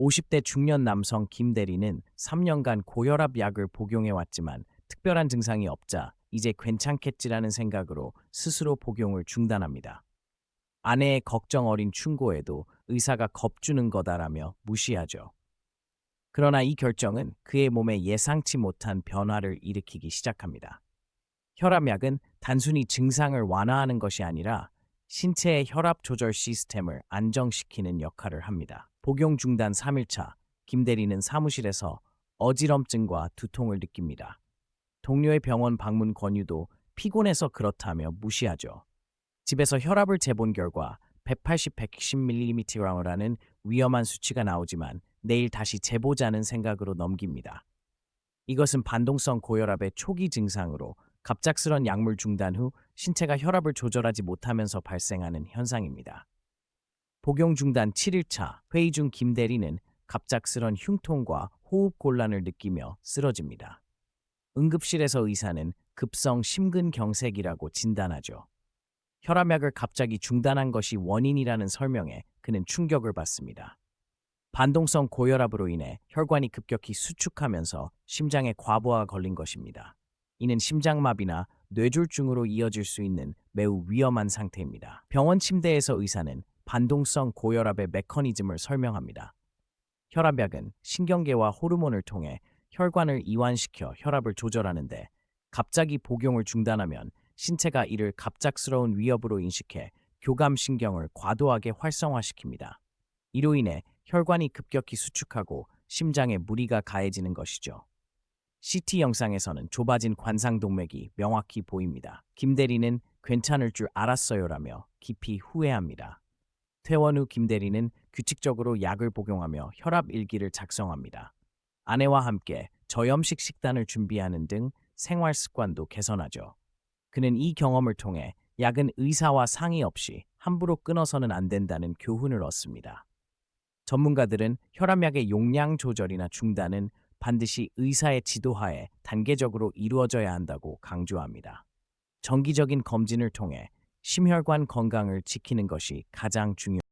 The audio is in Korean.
50대 중년 남성 김 대리는 3년간 고혈압 약을 복용해 왔지만 특별한 증상이 없자 이제 괜찮겠지라는 생각으로 스스로 복용을 중단합니다. 아내의 걱정 어린 충고에도 의사가 겁주는 거다라며 무시하죠. 그러나 이 결정은 그의 몸에 예상치 못한 변화를 일으키기 시작합니다. 혈압약은 단순히 증상을 완화하는 것이 아니라 신체의 혈압 조절 시스템을 안정시키는 역할을 합니다. 복용 중단 3일차, 김 대리는 사무실에서 어지럼증과 두통을 느낍니다. 동료의 병원 방문 권유도 피곤해서 그렇다며 무시하죠. 집에서 혈압을 재본 결과 180, 110mm라는 위험한 수치가 나오지만 내일 다시 재보자는 생각으로 넘깁니다. 이것은 반동성 고혈압의 초기 증상으로 갑작스런 약물 중단 후 신체가 혈압을 조절하지 못하면서 발생하는 현상입니다. 복용 중단 7일차 회의 중 김 대리는 갑작스런 흉통과 호흡 곤란을 느끼며 쓰러집니다. 응급실에서 의사는 급성 심근경색이라고 진단하죠. 혈압약을 갑자기 중단한 것이 원인이라는 설명에 그는 충격을 받습니다. 반동성 고혈압으로 인해 혈관이 급격히 수축하면서 심장에 과부하가 걸린 것입니다. 이는 심장마비나 뇌졸중으로 이어질 수 있는 매우 위험한 상태입니다. 병원 침대에서 의사는 반동성 고혈압의 메커니즘을 설명합니다. 혈압약은 신경계와 호르몬을 통해 혈관을 이완시켜 혈압을 조절하는데 갑자기 복용을 중단하면 신체가 이를 갑작스러운 위협으로 인식해 교감신경을 과도하게 활성화시킵니다. 이로 인해 혈관이 급격히 수축하고 심장에 무리가 가해지는 것이죠. CT 영상에서는 좁아진 관상동맥이 명확히 보입니다. 김 대리는 괜찮을 줄 알았어요라며 깊이 후회합니다. 퇴원 후 김 대리는 규칙적으로 약을 복용하며 혈압 일기를 작성합니다. 아내와 함께 저염식 식단을 준비하는 등 생활 습관도 개선하죠. 그는 이 경험을 통해 약은 의사와 상의 없이 함부로 끊어서는 안 된다는 교훈을 얻습니다. 전문가들은 혈압약의 용량 조절이나 중단은 반드시 의사의 지도하에 단계적으로 이루어져야 한다고 강조합니다. 정기적인 검진을 통해 심혈관 건강을 지키는 것이 가장 중요합니다.